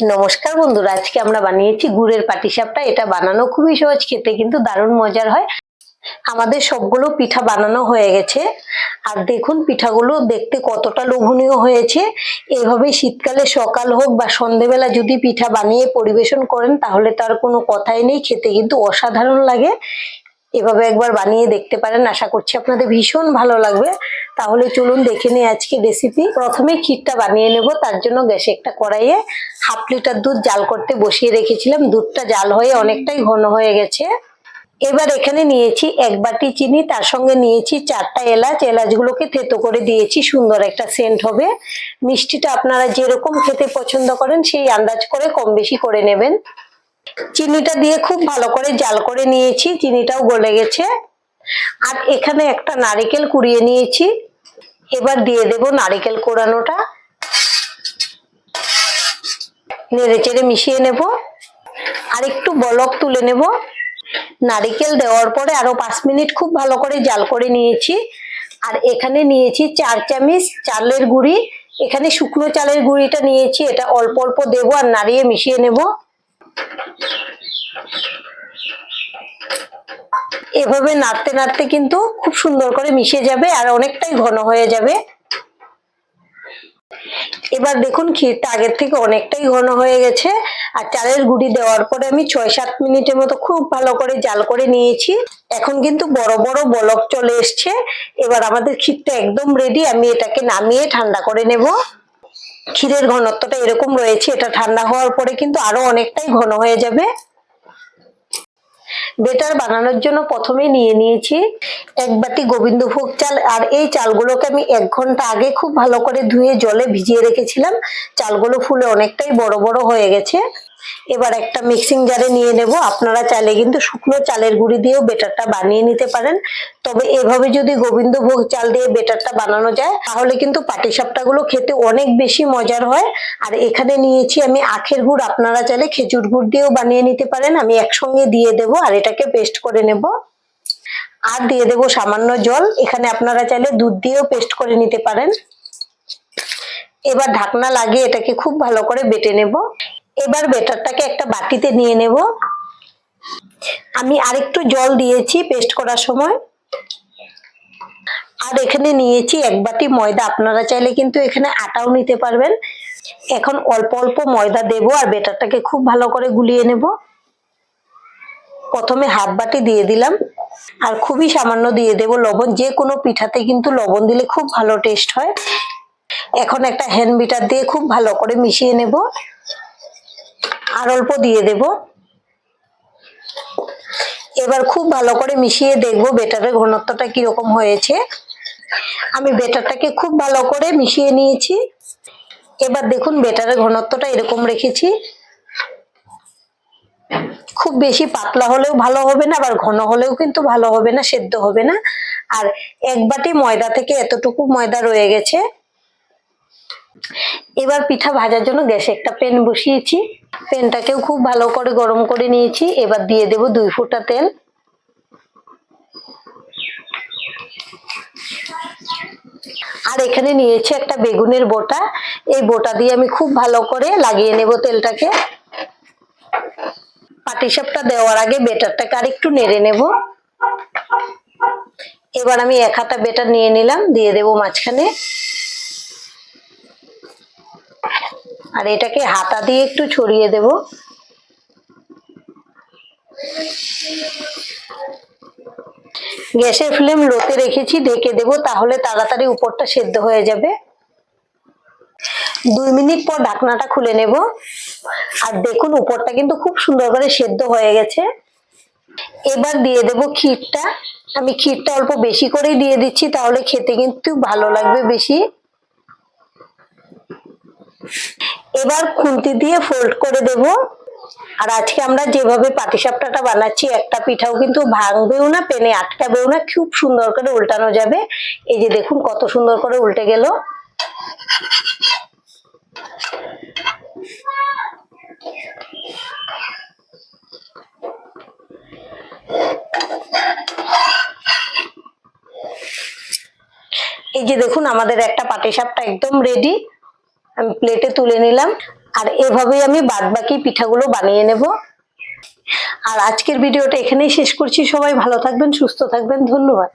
নমস্কার বন্ধুরা, আজকে আমরা বানিয়েছি গুড়ের পাটিসাপটা। এটা বানানো খুবই সহজ, খেতে কিন্তু দারুণ মজার হয়। আমাদের সবগুলো পিঠা বানানো হয়ে গেছে। আর দেখুন, পিঠাগুলো দেখতে কতটা লোভনীয় হয়েছে। এইভাবে শীতকালে সকাল হোক বা সন্ধেবেলা যদি পিঠা বানিয়ে পরিবেশন করেন, তাহলে তার কোনো কথাই নেই। খেতে কিন্তু অসাধারণ লাগে। এভাবে একবার বানিয়ে দেখতে পারেন। আশা করছি আপনাদের ভীষণ ভালো লাগবে। তাহলে চলুন দেখে নিই আজকে রেসিপি প্রথমে ক্ষীরটা বানিয়ে নেব। তার জন্য গ্যাসে একটা কড়াইয়ে হাফ লিটার দুধ জাল করতে বসিয়ে রেখেছিলাম। দুধটা জাল হয়ে অনেকটাই ঘন হয়ে গেছে। এবার এখানে নিয়েছি এক বাটি চিনি। তার সঙ্গে নিয়েছি চারটা এলাচ। এলাচগুলোকে থেতো করে দিয়েছি। সুন্দর একটা সেন্ট হবে। মিষ্টিটা আপনারা যেরকম খেতে পছন্দ করেন, সেই আন্দাজ করে কম বেশি করে নেবেন। চিনিটা দিয়ে খুব ভালো করে জাল করে নিয়েছি, চিনিটাও গলে গেছে। আর এখানে একটা নারিকেল কুড়িয়ে নিয়েছি। এবার দিয়ে দেব নারিকেল কোড়ানোটা নেড়ে চেড়ে মিশিয়ে নেব। আর একটু বলক তুলে নেব। নারিকেল দেওয়ার পরে আরও পাঁচ মিনিট খুব ভালো করে জাল করে নিয়েছি। আর এখানে নিয়েছি চার চামিচ চালের গুঁড়ি। এখানে শুকনো চালের গুঁড়িটা নিয়েছি, এটা অল্প অল্প দেবো আর নাড়িয়ে মিশিয়ে নেব। এভাবে নাড়তে নাড়তে কিন্তু খুব সুন্দর করে মিশে যাবে আর অনেকটাই ঘন হয়ে যাবে। এবার দেখুন ক্ষীরটা আগের থেকে অনেকটাই ঘন হয়ে গেছে আর চালের গুঁড়ি দেওয়ার পরে আমি ছয় সাত মিনিটের মতো খুব ভালো করে জাল করে নিয়েছি। এখন কিন্তু বড় বড় বলক চলে এসছে। এবার আমাদের ক্ষীরটা একদম রেডি আমি এটাকে নামিয়ে ঠান্ডা করে নেব। ক্ষীরের ঘনত্বটা এরকম রয়েছে, এটা ঠান্ডা হওয়ার পরে কিন্তু আরও অনেকটাই ঘন হয়ে যাবে। বেটার বানানোর জন্য প্রথমে নিয়ে নিয়েছি এক বাটি গোবিন্দভোগ চাল। আর এই চালগুলোকে আমি এক ঘণ্টা আগে খুব ভালো করে ধুয়ে জলে ভিজিয়ে রেখেছিলাম। চালগুলো ফুলে অনেকটাই বড় বড় হয়ে গেছে। এবার একটা মিক্সিং জারে নিয়ে নেব। আপনারা চাইলে কিন্তু শুকনো চালের গুঁড়ি দিয়েও বেটারটা বানিয়ে নিতে পারেন। তবে এভাবে যদি গোবিন্দভোগ চাল দিয়ে বেটারটা বানানো যায়, তাহলে কিন্তু পাটিসাপটাগুলো খেতে অনেক বেশি মজার হয়। আর এখানে নিয়েছি আমি আখের গুড়। আপনারা চাইলে খেজুর গুড় দিয়েও বানিয়ে নিতে পারেন। আমি একসঙ্গে দিয়ে দেব আর এটাকে পেস্ট করে নেব। আর দিয়ে দেব সামান্য জল। এখানে আপনারা চাইলে দুধ দিয়েও পেস্ট করে নিতে পারেন। এবার ঢাকনা লাগিয়ে এটাকে খুব ভালো করে বেটে নেব। এবার বেটারটাকে একটা বাটিতে নিয়ে নেব। আমি আরেকটু জল দিয়েছি পেস্ট করার সময়। আর এখানে নিয়েছি এক বাটি ময়দা। আপনারা চাইলে কিন্তু এখানে আটাও নিতে পারবেন। এখন অল্প অল্প ময়দা দেব আর বেটারটাকে খুব ভালো করে গুলিয়ে নেব। প্রথমে হাফ বাটি দিয়ে দিলাম। আর খুবই সামান্য দিয়ে দেব লবণ। যে কোনো পিঠাতে কিন্তু লবণ দিলে খুব ভালো টেস্ট হয়। এখন একটা হ্যান্ড বিটার দিয়ে খুব ভালো করে মিশিয়ে নেব। আর অল্প দিয়ে দেব। এবার খুব ভালো করে মিশিয়ে দেখব বেটারের ঘনত্বটা কীরকম হয়েছে। আমি বেটারটাকে খুব ভালো করে মিশিয়ে নিয়েছি। এবার দেখুন বেটারের ঘনত্বটা এরকম রেখেছি। খুব বেশি পাতলা হলেও ভালো হবে না, আবার ঘন হলেও কিন্তু ভালো হবে না, সেদ্ধ হবে না। আর এক বাটি ময়দা থেকে এতটুকু ময়দা রয়ে গেছে। এবার পিঠা ভাজার জন্য গ্যাসে একটা প্যান বসিয়েছি। প্যানটাকেও খুব ভালো করে গরম করে নিয়েছি। এবার দিয়ে দেব দুই ফোঁটা তেল। আর এখানে নিয়েছি একটা বেগুনের বোটা। এই বোটা দিয়ে আমি খুব ভালো করে লাগিয়ে নেব তেলটাকে। পাটিসাপটা দেওয়ার আগে বেটারটাকে আর একটু নেড়ে নেব। এবার আমি এক হাতা বেটার নিয়ে নিলাম, দিয়ে দেব মাঝখানে। আর এটাকে হাতা দিয়ে একটু ছড়িয়ে দেব। গ্যাসের ফ্লেম লোতে রেখেছি ঢেকে দেব, তাহলে তাড়াতাড়ি উপরটা সেদ্ধ হয়ে যাবে। দুই মিনিট পর ঢাকনাটা খুলে নেব। আর দেখুন, উপরটা কিন্তু খুব সুন্দর করে সেদ্ধ হয়ে গেছে। এবার দিয়ে দেব ক্ষীরটা। আমি ক্ষীরটা অল্প বেশি করেই দিয়ে দিচ্ছি, তাহলে খেতে কিন্তু ভালো লাগবে বেশি। এবার খুন্তি দিয়ে ফোল্ড করে দেব। আর আজকে আমরা যেভাবে পাটিসাপটাটা বানাচ্ছি, একটা পিঠাও কিন্তু ভাঙবেও না, পেনে আটকাবেও না, খুব সুন্দর করে উল্টানো যাবে। এই যে দেখুন কত সুন্দর করে উল্টে গেল। এই যে দেখুন আমাদের একটা পাটিসাপটা একদম রেডি আমি প্লেটে তুলে নিলাম, আর এভাবেই আমি বাদ বাকি পিঠাগুলো বানিয়ে নেব। আর আজকের ভিডিওটা এখানেই শেষ করছি। সবাই ভালো থাকবেন, সুস্থ থাকবেন। ধন্যবাদ।